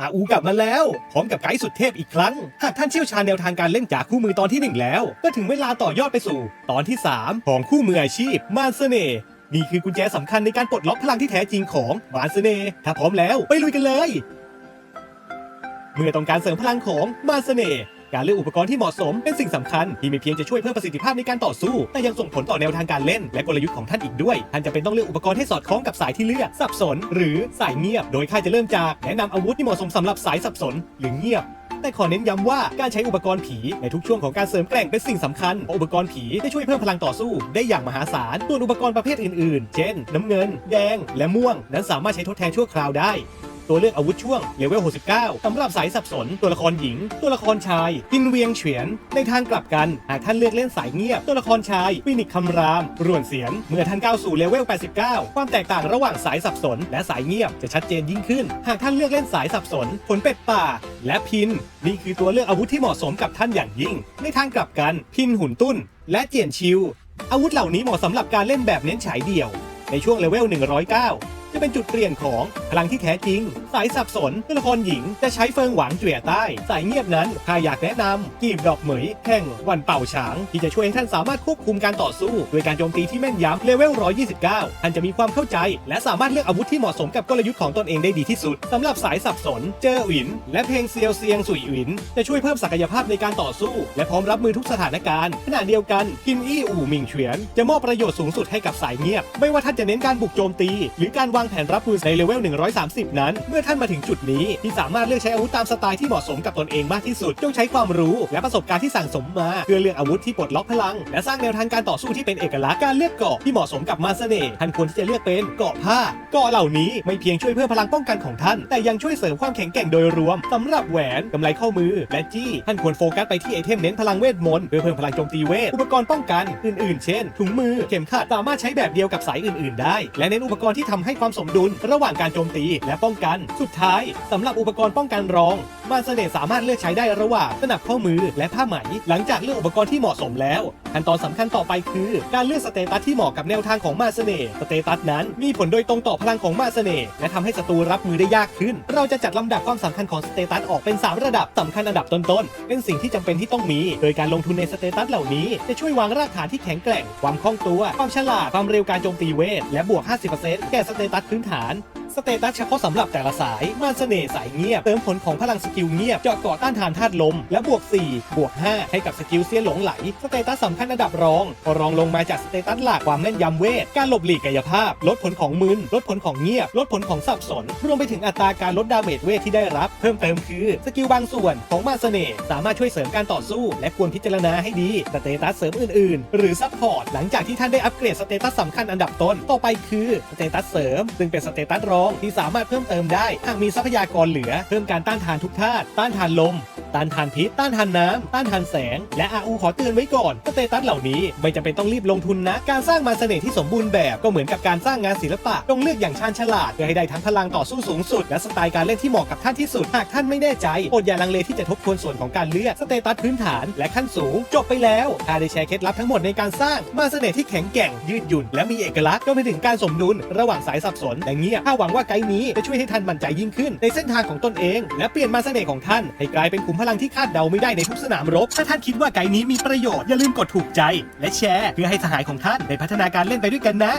อาอูกลับมาแล้ว พร้อมกับไกด์สุดเทพอีกครั้ง หากท่านเชี่ยวชาญแนวทางการเล่นจากคู่มือตอนที่ 1 แล้ว ก็ถึงเวลาต่อยอดไปสู่ ตอนที่ 3 ของคู่มืออาชีพ มารเสน่ห์นี่คือกุญแจสำคัญในการปลดล็อกพลังที่แท้จริงของมารเสน่ห์ถ้าพร้อมแล้วไปลุยกันเลย เมื่อต้องการเสริมพลังของมารเสน่ห์ การเลือกอุปกรณ์ที่เหมาะสมเป็นสิ่งสำคัญที่ไม่เพียงจะช่วยเพิ่มประสิทธิภาพในการต่อสู้ แต่ยังส่งผลต่อแนวทางการเล่น และกลยุทธ์ของท่านอีกด้วย ท่านจะเป็นต้องเลือกอุปกรณ์ให้สอดคล้องกับสายที่เลือกสับสน หรือสายเงียบ โดยข้าจะเริ่มจากแนะนำอาวุธที่เหมาะสมสำหรับสายสับสน หรือเงียบแต่ขอเน้นย้ำว่าการใช้อุปกรณ์ผีในทุกช่วงของการเสริมแกร่งเป็นสิ่งสำคัญเพราะอุปกรณ์ผีจะช่วยเพิ่มพลังต่อสู้ได้อย่างมหาศาลส่วนอุปกรณ์ประเภทอื่นๆ เช่น น้ำเงิน แดง และม่วง นั้นสามารถใช้ทดแทนชั่วคราวได้ ตัวเลือกอาวุธช่วงเลเวล 69 สำหรับสายสับสน ตัวละครหญิง ตัวละครชายพินเวียงเฉียน ในทางกลับกัน หากท่านเลือกเล่นสายเงียบ ตัวละครชายฟินิกคำราม ร่วนเสียง เมื่อท่านก้าวสู่เลเวล 89 ความแตกต่างระหว่างสายสับสน และสายเงียบจะชัดเจนยิ่งขึ้น หากท่านเลือกเล่นสายสับสน ผลเป็ดป่า และพิน นี่คือตัวเลือกอาวุธที่เหมาะสมกับท่านอย่างยิ่ง ในทางกลับกัน พินหุ่นตุ้น และเจียนชิว อาวุธเหล่านี้เหมาะสำหรับการเล่นแบบเน้นฉายเดี่ยว ในช่วงเลเวล 109 จะเป็นจุดเปลี่ยนของพลังที่แท้จริง สายสับสนตัวละครหญิงจะใช้เฟิงหวังเจี่ยใต้ สายเงียบนั้นข้าอยากแนะนำกีบดอกเหมยแห่งวันเป่าฉาง ที่จะช่วยให้ท่านสามารถควบคุมการต่อสู้โดยการโจมตีที่แม่นยำเลเวล 129 ท่านจะมีความเข้าใจ และสามารถเลือกอาวุธที่เหมาะสมกับกลยุทธ์ของตนเองได้ดีที่สุดสำหรับสายสับสน เจอหวิน และเพลงเซียวเซียงสุยหวิน จะช่วยเพิ่มศักยภาพในการต่อสู้ และพร้อมรับมือทุกสถานการณ์ขณะเดียวกันคิมอี้อู่หมิงเฉียนจะมอบประโยชน์สูงสุดให้กับสายเงียบ ไม่ว่าท่านจะเน้นการบุกโจมตี หรือการวางแผนรับมือในเลเวล130 นั้น เมื่อท่านมาถึงจุดนี้ที่สามารถเลือกใช้อาวุธตามสไตล์ที่เหมาะสมกับตนเองมากที่สุดจงใช้ความรู้และประสบการณ์ที่สั่งสมมาเพื่อเลือกอาวุธที่ปลดล็อกพลัง และสร้างแนวทางการต่อสู้ที่เป็นเอกลักษณ์การเลือกเกาะที่เหมาะสมกับมาเสน่ห์ท่านควรที่จะเลือกเป็นเกาะผ้าเกาะเหล่านี้ไม่เพียงช่วยเพิ่มพลังป้องกันของท่าน แต่ยังช่วยเสริมความแข็งแกร่งโดยรวมสำหรับแหวนกำไลข้อมือ และจี้ท่านควรโฟกัสไปที่ไอเทมเน้นพลังเวทมนต์เพื่อเพิ่มพลังโจมตีเวทอุปกรณ์ป้องกันอื่นๆ เช่น ถุงมือเข็มขัดสามารถใช้แบบเดียวกับสายอื่น ๆ ได้ และเน้นอุปกรณ์ที่ทำให้ความสมดุล ระหว่างการโจมตี และป้องกัน สุดท้ายสำหรับอุปกรณ์ป้องกันรองมาเสน่ห์สามารถเลือกใช้ได้ระหว่างสนับข้อมือและผ้าไหม หลังจากเลือกอุปกรณ์ที่เหมาะสมแล้วขั้นตอนสำคัญต่อไปคือ การเลือกสเตตัสที่เหมาะกับแนวทางของมาเสน่ห์สเตตัสนั้นมีผลโดยตรงต่อพลังของมาเสน่ห์และทำให้ศัตรูรับมือได้ยากขึ้น เราจะจัดลำดับความสำคัญของสเตตัสออกเป็น 3 ระดับสำคัญอันดับต้นๆ เป็นสิ่งที่จำเป็นที่ต้องมี โดยการลงทุนในสเตตัสเหล่านี้จะช่วยวางรากฐานที่แข็งแกร่ง ความคล่องตัว ความฉลาด ความเร็วการโจมตีเวท และบวก 50%แก่สเตตัสพื้นฐาน สเตตัสเฉพาะสำหรับแต่ละสายมานเสน่ห์สายเงียบ เติมผลของพลังสกิลเงียบเจาะกาะต้านทานธาตุลม และบวก 4 บวก 5 ให้กับสกิลเสี้ยหลงไหล สเตตัสสำคัญอันดับรองพอรองลงมาจากสเตตัสหลักความแม่นยำเวท การหลบหลีกกายภาพ ลดผลของมึน ลดผลของเงียบ ลดผลของสับสน รวมไปถึงอัตราการลดดาเมจเวทที่ได้รับ เพิ่มเติมคือสกิลบางส่วนของมานเสน่ห์สามารถช่วยเสริมการต่อสู้ และควรพิจารณาให้ดี สเตตัสเสริมอื่น ๆ หรือซัพพอร์ตหลังจากที่ท่านได้อัปเกรดสเตตัสสำคัญอันดับต้น ต่อไปคือสเตตัสเสริม ซึ่งเป็นสเตตัสรองที่สามารถเพิ่มเติมได้หากมีทรัพยากรเหลือเพิ่มการต้านทานทุกธาตุต้านทานลม ต้านทานพิษ ต้านทานน้ำต้านทานแสง และ RU ขอเตือนไว้ก่อนสเตตัสเหล่านี้ไม่จำเป็นต้องรีบลงทุนนะ การสร้างมาเสน่ห์ที่สมบูรณ์แบบก็เหมือนกับการสร้างงานศิลปะต้องเลือกอย่างชาญฉลาดเพื่อให้ได้ทั้งพลังต่อสู้สูงสุด และสไตล์การเล่นที่เหมาะกับท่านที่สุดหากท่านไม่แน่ใจอดอย่าลังเลที่จะทบทวนส่วนของการเลือกสเตตัสพื้นฐานและขั้นสูง จบไปแล้วข้าได้แชร์เคล็ดลับทั้งหมดในการสร้างมาเสน่ห์ที่แข็งแกร่งยืดหยุ่นและมีเอกลักษณ์ก็ไปถึงการสมดุลระหว่างสายสับสนและเงียบถ้าหวังว่าไกด์นี้จะช่วยให้ท่านมั่นใจยิ่งขึ้น ในเส้นทางของตนเอง และเปลี่ยนมาเสน่ห์ของท่านให้กลายเป็นขุมพลังที่คาดเดาไม่ได้ในทุกสนามรบ ถ้าท่านคิดว่าไกด์นี้มีประโยชน์อย่าลืมกดถูกใจ และแชร์ เพื่อให้สหายของท่านได้พัฒนาการเล่นไปด้วยกันนะ